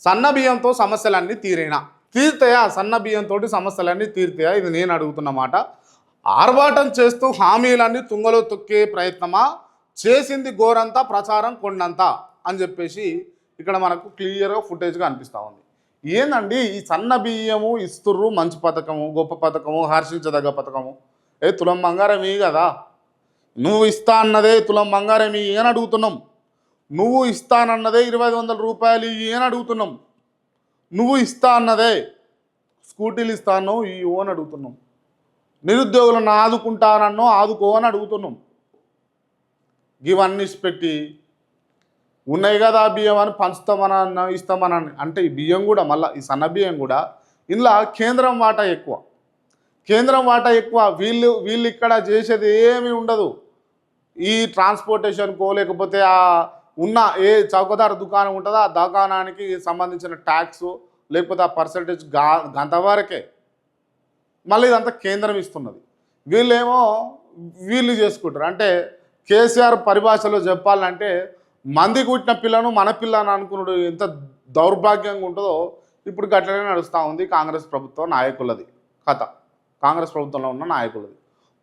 సన్న బియ్యంతో సమస్యలన్నీ తీరేనా. తీరుతాయా? సన్న బియ్యంతో సమస్యలన్నీ తీర్తయా? ఇది నేను అడుగుతున్నమాట ఆర్భాటం చేస్తూ హామీలన్నీ తుంగలో తొక్కే ప్రయత్నమా? చేసింది గోరంతా ప్రచారం కొండంతా అని చెప్పేసి ఇక్కడ మనకు క్లియర్గా ఫుటేజ్గా అనిపిస్తూ ఉంది. ఏందండి? ఈ సన్న బియ్యము ఇస్తుర్రు మంచి పథకము గొప్ప పథకము హర్షించదగ్గ పథకము. ఏ తులం బంగారం కదా? నువ్వు ఇస్తా అన్నదే తులం బంగారం ఇవి అని అడుగుతున్నాం. నువ్వు ఇస్తానన్నదే ఇరవై వందల రూపాయలు ఇవి అని అడుగుతున్నాం. నువ్వు ఇస్తా అన్నదే స్కూటీలు ఇస్తాను ఇవ్వు అని అడుగుతున్నాం. నిరుద్యోగులను ఆదుకుంటానన్నో ఆదుకో అని అడుగుతున్నాం. ఇవన్నీ పెట్టి ఉన్నాయి కదా ఆ బియ్యం అని పంచుతామని అన్న ఇస్తామని అంటే ఈ బియ్యం కూడా మళ్ళీ ఈ సన్న బియ్యం కూడా ఇందులో కేంద్రం వాటా ఎక్కువ. కేంద్రం వాటా ఎక్కువ వీళ్ళు వీళ్ళు ఇక్కడ చేసేది ఏమీ ఉండదు. ఈ ట్రాన్స్పోర్టేషన్కో లేకపోతే ఆ ఉన్న ఏ చౌకదార దుకాణం ఉంటుందో ఆ దుకాణానికి సంబంధించిన ట్యాక్స్ లేకపోతే ఆ పర్సంటేజ్గా గంతవరకే. మళ్ళీ ఇదంతా కేంద్రం ఇస్తున్నది. వీళ్ళేమో వీళ్ళు చేసుకుంటారు. అంటే కేసీఆర్ పరిభాషలో చెప్పాలంటే మంది కుట్టిన పిల్లను మన పిల్ల అని అనుకున్నాడు ఎంత దౌర్భాగ్యంగా ఉంటుందో ఇప్పుడు గట్లనే నడుస్తూ ఉంది కాంగ్రెస్ ప్రభుత్వం నాయకులది. కథ. కాంగ్రెస్ ప్రభుత్వంలో ఉన్న నాయకులది.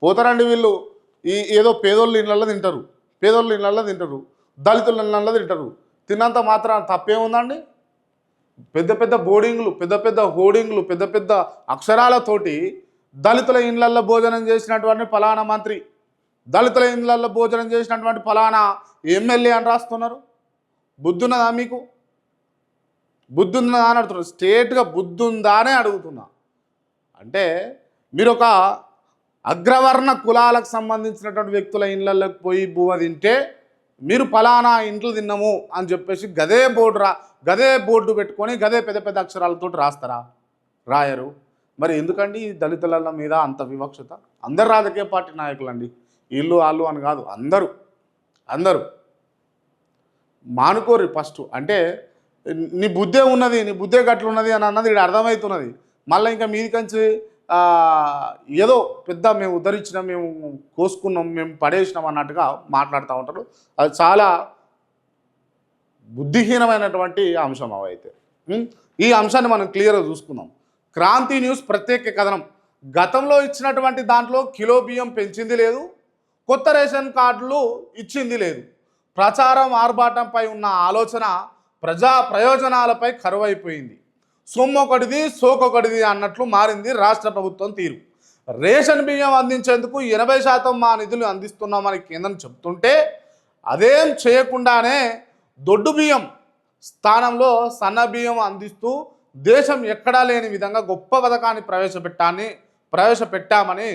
పోతారండి వీళ్ళు. ఈ ఏదో పేదోళ్ళ ఇళ్ళల్లో తింటారు. పేదోళ్ళ ఇళ్ళల్లో తింటారు. దళితులు ఇళ్ళల్లో తింటారు. తిన్నంత మాత్రం తప్పేముందండి? పెద్ద పెద్ద బోర్డింగ్లు పెద్ద పెద్ద హోర్డింగ్లు పెద్ద పెద్ద అక్షరాలతోటి దళితుల ఇళ్ళల్లో భోజనం చేసినటువంటి ఫలానా మంత్రి దళితుల ఇండ్లల్లో భోజనం చేసినటువంటి ఫలానా ఎమ్మెల్యే అని రాస్తున్నారు. బుద్ధున్నదా మీకు? బుద్ధుందా అని అడుగుతున్నారు. స్టేట్గా బుద్ధుందా అనే అడుగుతున్నా. అంటే మీరు ఒక అగ్రవర్ణ కులాలకు సంబంధించినటువంటి వ్యక్తుల ఇళ్ళల్లోకి పోయి బువ్వ తింటే మీరు ఫలానా ఇంట్లో తిన్నాము అని చెప్పేసి గదే బోర్డు రా గదే బోర్డు పెట్టుకొని గదే పెద్ద పెద్ద అక్షరాలతో రాస్తారా? రాయరు. మరి ఎందుకండి ఈ దళితుల మీద అంత వివక్షత? అందరు రాజకీయ పార్టీ నాయకులండి. వీళ్ళు వాళ్ళు అని కాదు అందరూ. అందరూ. మానుకోరు ఫస్ట్. అంటే నీ బుద్ధే ఉన్నది నీ బుద్ధే గట్లు ఉన్నది అని అన్నది ఇక్కడ అర్థమవుతున్నది. మళ్ళీ ఇంకా మీది కంచి ఏదో పెద్ద మేము ఉద్ధరించినాం మేము కోసుకున్నాం మేము పడేసినాం అన్నట్టుగా మాట్లాడుతూ ఉంటారు. అది చాలా బుద్ధిహీనమైనటువంటి అంశం అవైతే ఈ అంశాన్ని మనం క్లియర్గా చూసుకుందాం. క్రాంతి న్యూస్ ప్రత్యేక కథనం. గతంలో ఇచ్చినటువంటి దాంట్లో కిలో బియ్యం పెంచింది లేదు కొత్త రేషన్ కార్డులు ఇచ్చింది లేదు. ప్రచారం ఆర్భాటంపై ఉన్న ఆలోచన ప్రజా ప్రయోజనాలపై కరువైపోయింది. సొమ్ము ఒకటిది సోకొకటిది అన్నట్లు మారింది రాష్ట్ర ప్రభుత్వం తీరు. రేషన్ బియ్యం అందించేందుకు ఎనభై శాతం మా నిధులు అందిస్తున్నామని కేంద్రం చెప్తుంటే అదేం చేయకుండానే దొడ్డు బియ్యం స్థానంలో సన్న బియ్యం అందిస్తూ దేశం ఎక్కడా లేని విధంగా గొప్ప పథకాన్ని ప్రవేశపెట్టాన్ని ప్రవేశపెట్టామని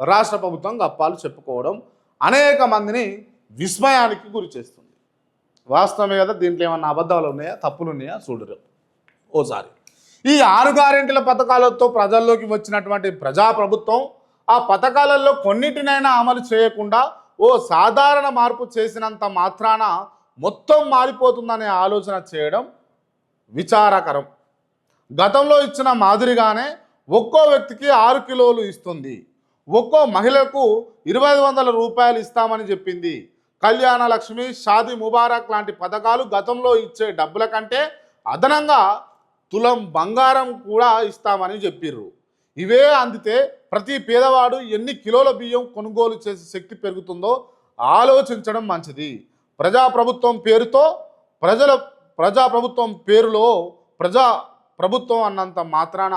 రాష్ట్ర ప్రభుత్వం గప్పాలు చెప్పుకోవడం అనేక మందిని విస్మయానికి గురి చేస్తుంది. వాస్తవమే కదా దీంట్లో ఏమన్నా అబద్ధాలు ఉన్నాయా? తప్పులు ఉన్నాయా? చూడరు. ఓసారి. ఈ ఆరు గ్యారెంటీల పథకాలతో ప్రజల్లోకి వచ్చినటువంటి ప్రజాప్రభుత్వం ఆ పథకాలలో కొన్నిటినైనా అమలు చేయకుండా ఓ సాధారణ మార్పు చేసినంత మాత్రాన మొత్తం మారిపోతుందనే ఆలోచన చేయడం విచారకరం. గతంలో ఇచ్చిన మాదిరిగానే ఒక్కో వ్యక్తికి ఆరు కిలోలు ఇస్తుంది. ఒక్కో మహిళకు ఇరవై వందల రూపాయలు ఇస్తామని చెప్పింది. కళ్యాణ లక్ష్మి షాది ముబారక్ లాంటి పథకాలు గతంలో ఇచ్చే డబ్బుల కంటే అదనంగా తులం బంగారం కూడా ఇస్తామని చెప్పిర్రు. ఇవే అందితే ప్రతి పేదవాడు ఎన్ని కిలోల బియ్యం కొనుగోలు చేసే శక్తి పెరుగుతుందో ఆలోచించడం మంచిది. ప్రజాప్రభుత్వం పేరుతో ప్రజల ప్రజాప్రభుత్వం పేరులో ప్రజా ప్రభుత్వం అన్నంత మాత్రాన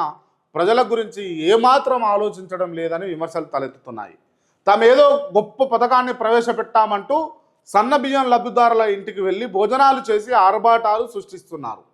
ప్రజల గురించి ఏమాత్రం ఆలోచించడం లేదని విమర్శలు తలెత్తుతున్నాయి. తామేదో గొప్ప పథకాన్ని ప్రవేశపెట్టామంటూ సన్న బియ్యం లబ్ధిదారుల ఇంటికి వెళ్ళి భోజనాలు చేసి ఆర్భాటాలు సృష్టిస్తున్నారు.